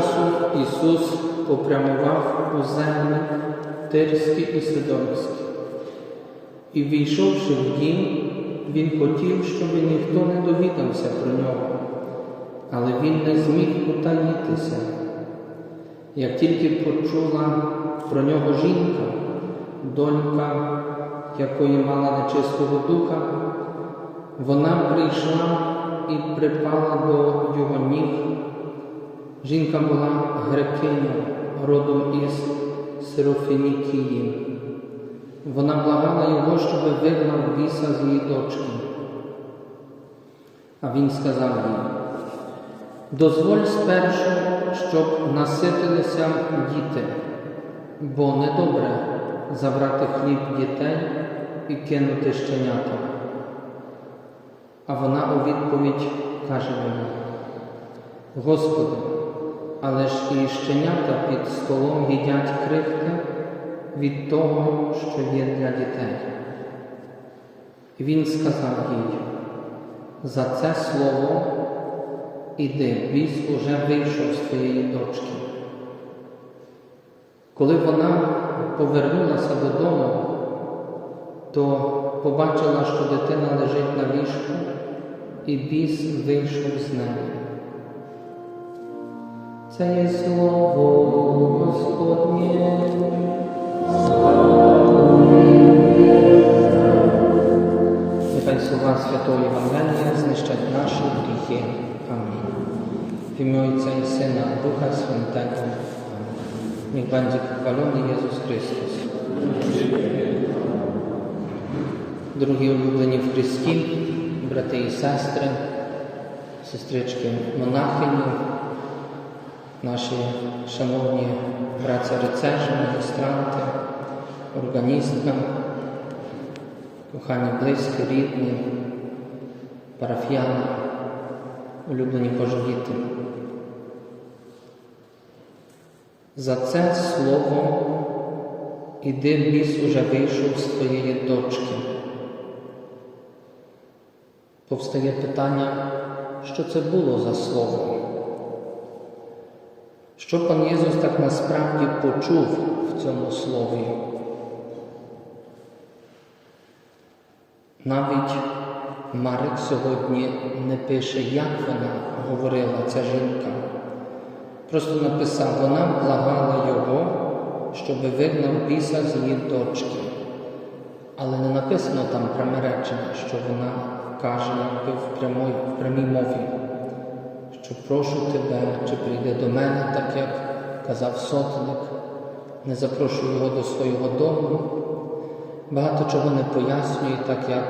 Часу Ісус попрямував у землі Тирські і Сидонські. І війшовши в дім, він хотів, щоб ніхто не довідався про нього, але він не зміг утаїтися. Як тільки почула про нього жінка, донька, якої мала нечистого духа, вона прийшла і припала до його ніг. Жінка була грекиня, родом із Сирофінікії. Вона благала його, щоб вигнав біса з її дочки. А він сказав їй, дозволь спершу, щоб наситилися діти, бо недобре забрати хліб дітей і кинути щенята. А вона у відповідь каже йому, Господи, але ж і щенята під столом їдять крихти від того, що є для дітей. Він сказав їй, за це слово іди, біс уже вийшов з твоєї дочки. Коли вона повернулася додому, то побачила, що дитина лежить на ліжку, і біс вийшов з неї. Це є слово Господнє. Нехай слова Святого Євангелія знищать наші гріхи. Амінь. В ім'я Отця і Сина, Духа Святого. Niech będzie pochwalony Jezus Chrystus. Дорогі улюблені в Христі, брати і сестри, сестрички монахині, наші шановні братці рицежі, магістранти, органістка, кохані близькі, рідні, парафіяни, улюблені Божі. За це слово іди біс уже вийшов з твоєї дочки. Повстає питання, що це було за слово? Що пан Єсус так насправді почув в цьому слові? Навіть Марик сьогодні не пише, як вона говорила ця жінка. Просто написав, вона благала його, щоб вигнав біса з її дочки. Але не написано там пряме речення, що вона каже якби в прямій, в прямій мові, що прошу тебе, чи прийде до мене, так як казав сотник, не запрошую його до свого дому. Багато чого не пояснює, так як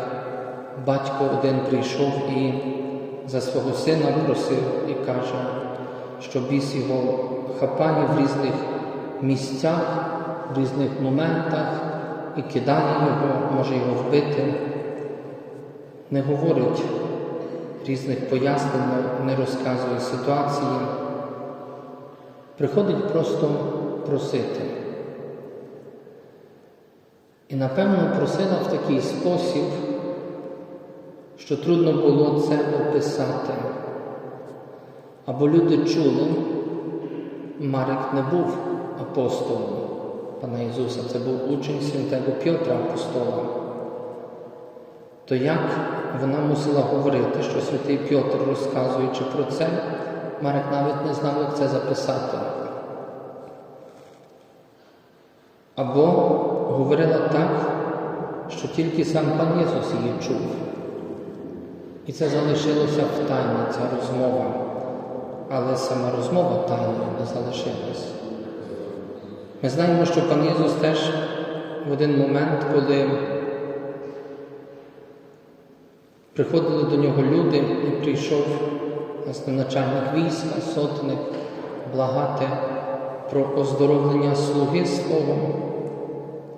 батько один прийшов і за свого сина просив і каже, що біс його хапає в різних місцях, в різних моментах і кидає його, може його вбити. Не говорить різних пояснень, не розказує ситуації. Приходить просто просити. І напевно просила в такий спосіб, що трудно було це описати. Або люди чули, Марик не був апостолом Пана Ісуса, це був учень святого Петра апостола. То як вона мусила говорити, що святий Петр, розказуючи про це, Марик навіть не знав, як це записати. Або говорила так, що тільки сам пан Ісус її чув. І це залишилося в тайні, ця розмова. Але сама розмова тайною не залишилась. Ми знаємо, що пан Ісус теж в один момент, коли приходили до нього люди, і прийшов власне, начальник війська, сотник, благати про оздоровлення слуги свого.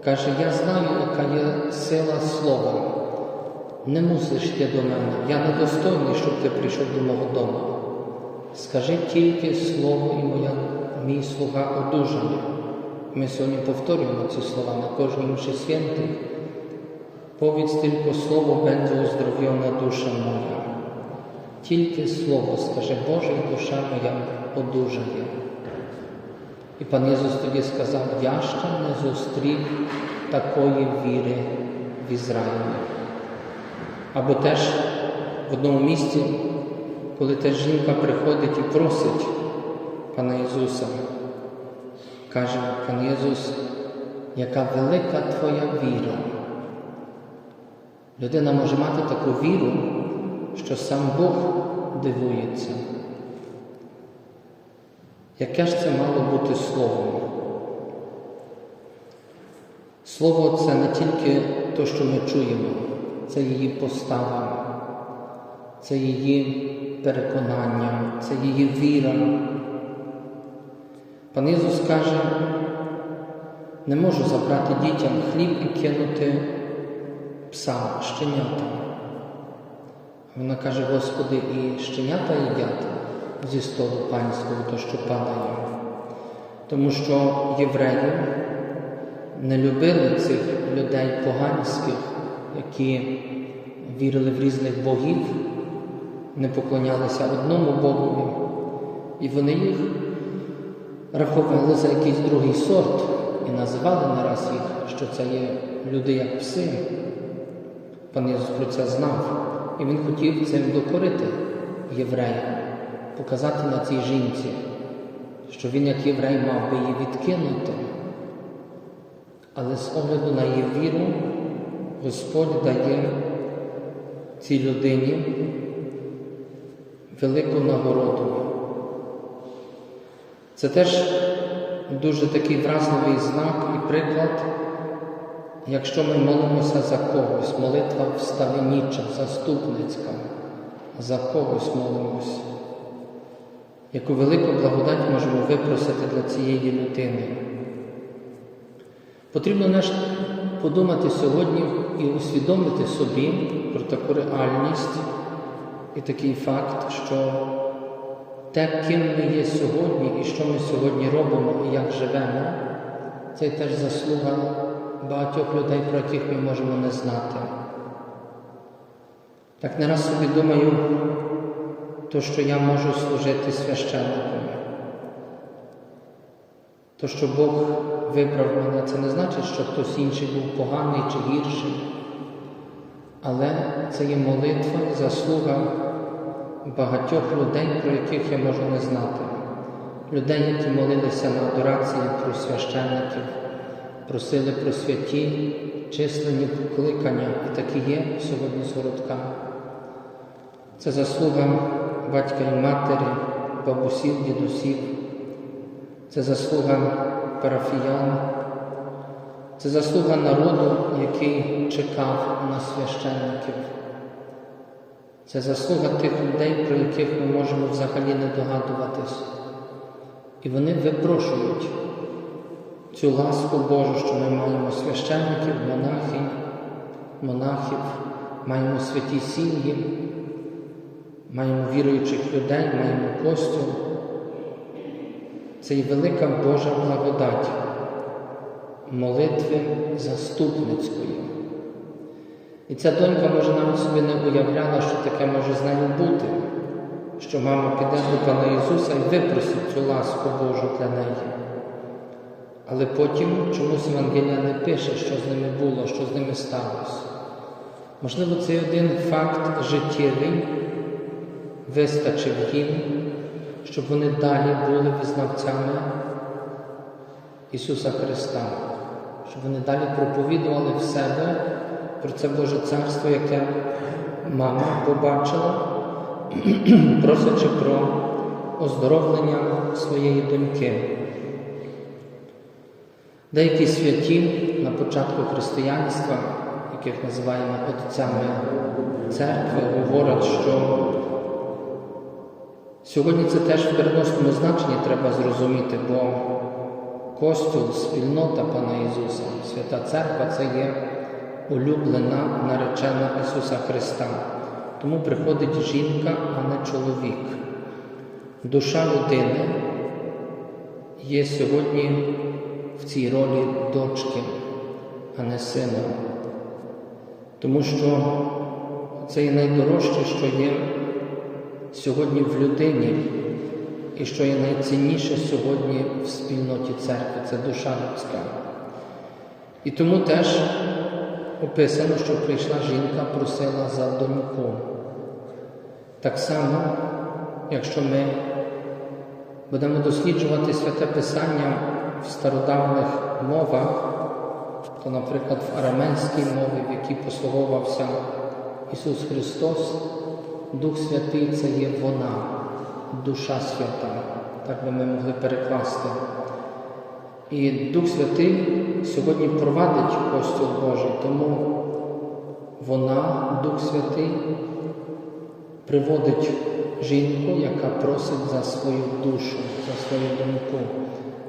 Каже, я знаю, яка є сила слова. Не мусиш ти до мене, я недостойний, щоб ти прийшов до мого дому. Скажи тільки слово і моя, мій слуга одужає. Ми сьогодні повторюємо ці слова на кожній мші святих. Powiedz tylko słowo, będzie uzdrowiona dusza moja. Тільки слово скаже Боже, душа моя одужає. І пан Ісус тоді сказав, я ще не зустрів такої віри в Ізраїлі. Або теж в одному місці, коли та жінка приходить і просить пана Ісуса, каже пан Ісус, яка велика твоя віра. Людина може мати таку віру, що сам Бог дивується. Яке ж це мало бути словом? Слово це не тільки те, що ми чуємо, це її постава, це її переконання, це її віра. Пан Ісус каже, не можу забрати дітям хліб і кинути пса, щенята. Вона каже, Господи, і щенята їдять зі столу панського, то що падає. Тому що євреї не любили цих людей поганських, які вірили в різних богів, не поклонялися одному Богові, і вони їх рахували за якийсь другий сорт і називали нараз їх, що це є люди як пси. Пан Ісус про це знав, і він хотів цим докорити євреям, показати на цій жінці, що він, як єврей, мав би її відкинути. Але з огляду на її віру Господь дає цій людині велику нагороду. Це теж дуже такий вразливий знак і приклад, якщо ми молимося за когось, молитва вставеніча, заступницька, за когось молимось, яку велику благодать можемо випросити для цієї людини. Потрібно наш подумати сьогодні і усвідомити собі про таку реальність і такий факт, що те, ким ми є сьогодні і що ми сьогодні робимо і як живемо, це теж заслуга багатьох людей, про яких ми можемо не знати. Так не раз собі думаю, то, що я можу служити священником, то, що Бог вибрав мене, це не значить, що хтось інший був поганий чи гірший, але це є молитва і заслуга багатьох людей, про яких я можу не знати. Людей, які молилися на адорації про священників, просили про святі, численні покликання, і такі є сьогодні з. Це заслуга батька і матері, бабусів, дідусів, це заслуга парафіян, це заслуга народу, який чекав на священників. Це заслуга тих людей, про яких ми можемо взагалі не догадуватись. І вони випрошують цю ласку Божу, що ми маємо священників, монахів, монахів, маємо святі сім'ї, маємо віруючих людей, маємо костюм. Це і велика Божа благодать молитви заступницької. І ця донька, може, навіть собі не уявляла, що таке може з нею бути, що мама піде до Пана Ісуса і випросить цю ласку Божу для неї. Але потім чомусь Євангелія не пише, що з ними було, що з ними сталося. Можливо, цей один факт життєвий вистачив їм, щоб вони далі були визнавцями Ісуса Христа, щоб вони далі проповідували в себе про це Боже Царство, яке мама побачила, просячи про оздоровлення своєї доньки. Деякі святі на початку християнства, яких називаємо отцями церкви, говорять, що сьогодні це теж в переносному значенні треба зрозуміти, бо Костюл, спільнота Пана Ісуса, Свята Церква це є улюблена наречена Ісуса Христа. Тому приходить жінка, а не чоловік. Душа людини є сьогодні в цій ролі дочки, а не сина. Тому що це є найдорожче, що є сьогодні в людині, і що є найцінніше сьогодні в спільноті церкви це душа людська. І тому теж описано, що прийшла жінка, просила за доньку. Так само, якщо ми будемо досліджувати святе Писання в стародавних мовах, то, наприклад, в арамейській мові, в якій послуговувався Ісус Христос, Дух Святий це є вона, душа свята, так би ми могли перекласти. І Дух Святий сьогодні провадить Костюл Божий, тому вона, Дух Святий, приводить жінку, яка просить за свою душу, за свою доньку.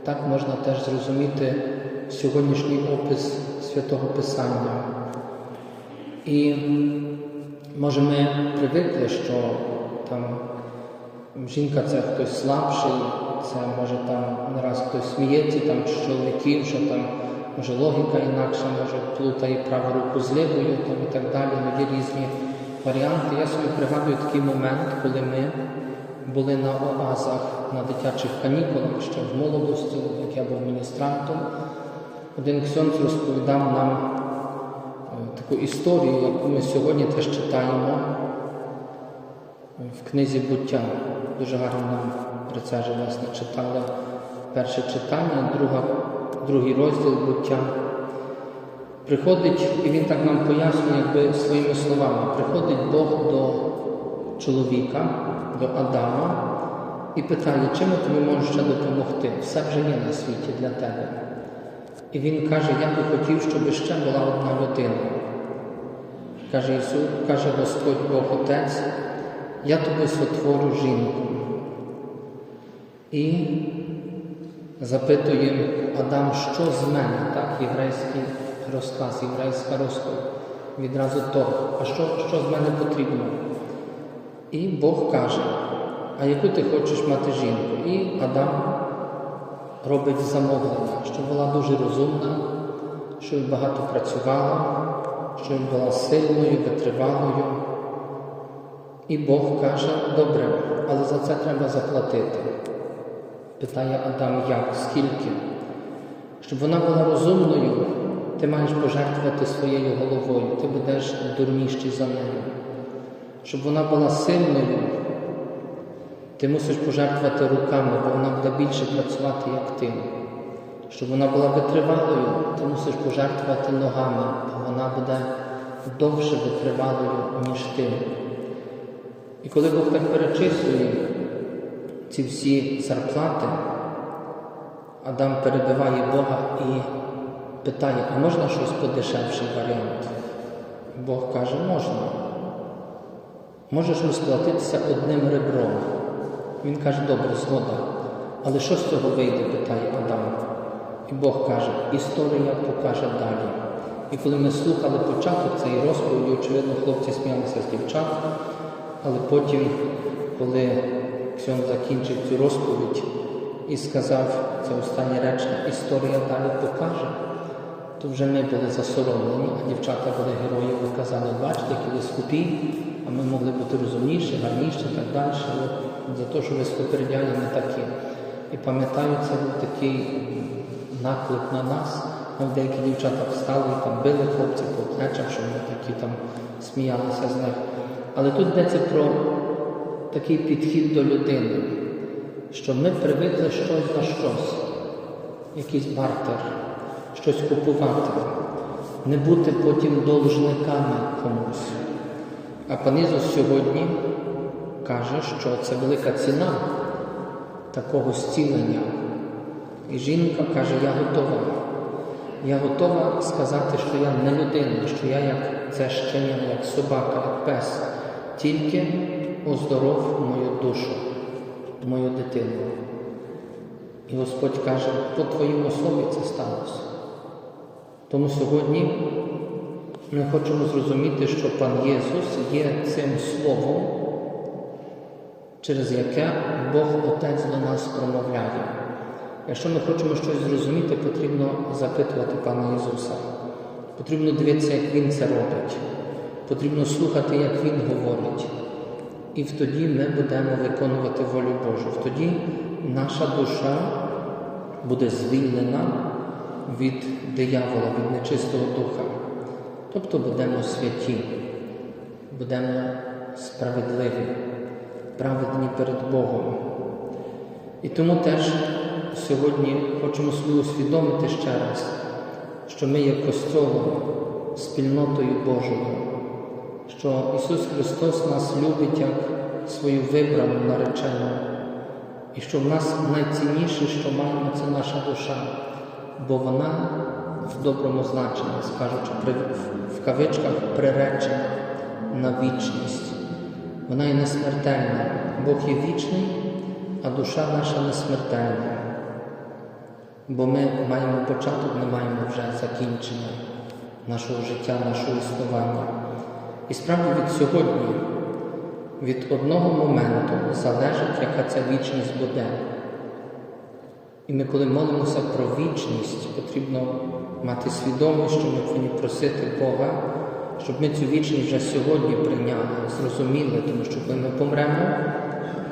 Так можна теж зрозуміти сьогоднішній опис святого Писання. І може ми привикли, що там жінка це хтось слабший, це може там не раз хтось сміється, там чоловіків, що там може логіка інакша, може плутає праву руку з лівою там, і так далі. Ну, є різні варіанти. Я собі пригадую такий момент, коли ми були на оазах на дитячих канікулах ще в молодості, як я був міністрантом. Один ксьонц розповідав нам е, таку історію, яку ми сьогодні теж читаємо в книзі буття. Дуже гарно нам рецежі власне читали перше читання, друга, другий розділ буття. Приходить, і він так нам пояснює, якби своїми словами, приходить Бог до чоловіка, до Адама і питає, чим я тобі можу ще допомогти? Все вже є на світі для тебе. І він каже, я би хотів, щоб ще була одна людина. Каже Ісус, каже Господь Бог Отець, я тобі сотворю жінку. І запитує Адам, що з мене, так, єврейський розказ, єврейська розповідь. Відразу то, а що, що з мене потрібно? І Бог каже, а яку ти хочеш мати жінку? І Адам робить замовлення, щоб була дуже розумна, щоб багато працювала, щоб була сильною, витривалою. І Бог каже, добре, але за це треба заплатити. Питає Адам, як, скільки? Щоб вона була розумною, ти маєш пожертвувати своєю головою, ти будеш дурніший за нею. Щоб вона була сильною, ти мусиш пожертвувати руками, бо вона буде більше працювати, як ти. Щоб вона була витривалою, ти мусиш пожертвувати ногами, бо вона буде довше витривалою, ніж ти. І коли Бог так перечислює ці всі зарплати, Адам перебиває Бога і питає, а можна щось подешевший варіант? Бог каже, можна. Можеш розплатитися одним ребром. Він каже, добре, згода. Але що з цього вийде? питає Адам. І Бог каже, історія покаже далі. І коли ми слухали початок цієї розповіді, очевидно, хлопці сміялися з дівчат, але потім, коли Ксьон закінчив цю розповідь і сказав це останнє речення, історія далі покаже, то вже ми були засоромлені, а дівчата були герої, ви казали, бачите, які ви скупі, а ми могли бути розумніші, гарніші і так далі. От за те, що ви скупердяні не такі. І пам'ятаю, це був такий наклик на нас. Нам деякі дівчата встали і там били хлопців по плечах, що вони такі там сміялися з них. Але тут йдеться про такий підхід до людини, що ми привикли щось за щось, якийсь бартер, щось купувати, не бути потім должниками комусь. А пан сьогодні каже, що це велика ціна такого зцілення. І жінка каже, я готова. Я готова сказати, що я не людина, що я як це щеня, як собака, як пес, тільки оздоров мою душу, мою дитину. І Господь каже, по твоїй особі це сталося. Тому сьогодні ми хочемо зрозуміти, що пан Єсус є цим Словом, через яке Бог Отець до нас промовляє. Якщо ми хочемо щось зрозуміти, потрібно запитувати Пана Ісуса. Потрібно дивитися, як Він це робить. Потрібно слухати, як Він говорить. І тоді ми будемо виконувати волю Божу. Тоді наша душа буде звільнена від диявола, від нечистого духа. Тобто будемо святі, будемо справедливі, праведні перед Богом. І тому теж сьогодні хочемо собі усвідомити ще раз, що ми є Костьолом, спільнотою Божою, що Ісус Христос нас любить як свою вибрану наречену, і що в нас найцінніше, що маємо, це наша душа, бо вона в доброму значенні, скажучи, при, в кавичках приречена на вічність. Вона є несмертельна. Бог є вічний, а душа наша несмертельна. Бо ми маємо початок, не маємо вже закінчення нашого життя, нашого існування. І справді від сьогодні, від одного моменту залежить, яка ця вічність буде. І ми, коли молимося про вічність, потрібно мати свідомість, що ми повинні просити Бога, щоб ми цю вічність вже сьогодні прийняли, зрозуміли, тому що коли ми помремо,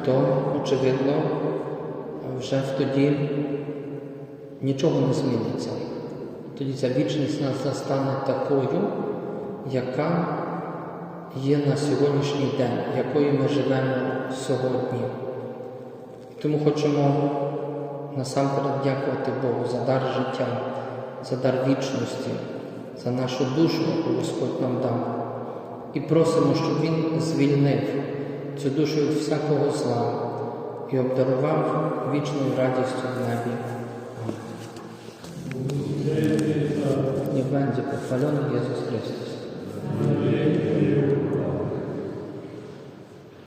то, очевидно, вже тоді нічого не зміниться. Тоді ця вічність нас застане такою, яка є на сьогоднішній день, якою ми живемо сьогодні. Тому хочемо насамперед дякувати Богу за дар життя, за дар вічності, за нашу душу, яку Господь нам дав. І просимо, щоб Він звільнив цю душу від всякого зла і обдарував вічною радістю в небі. Będzie pochwalony Jezus Chrystus.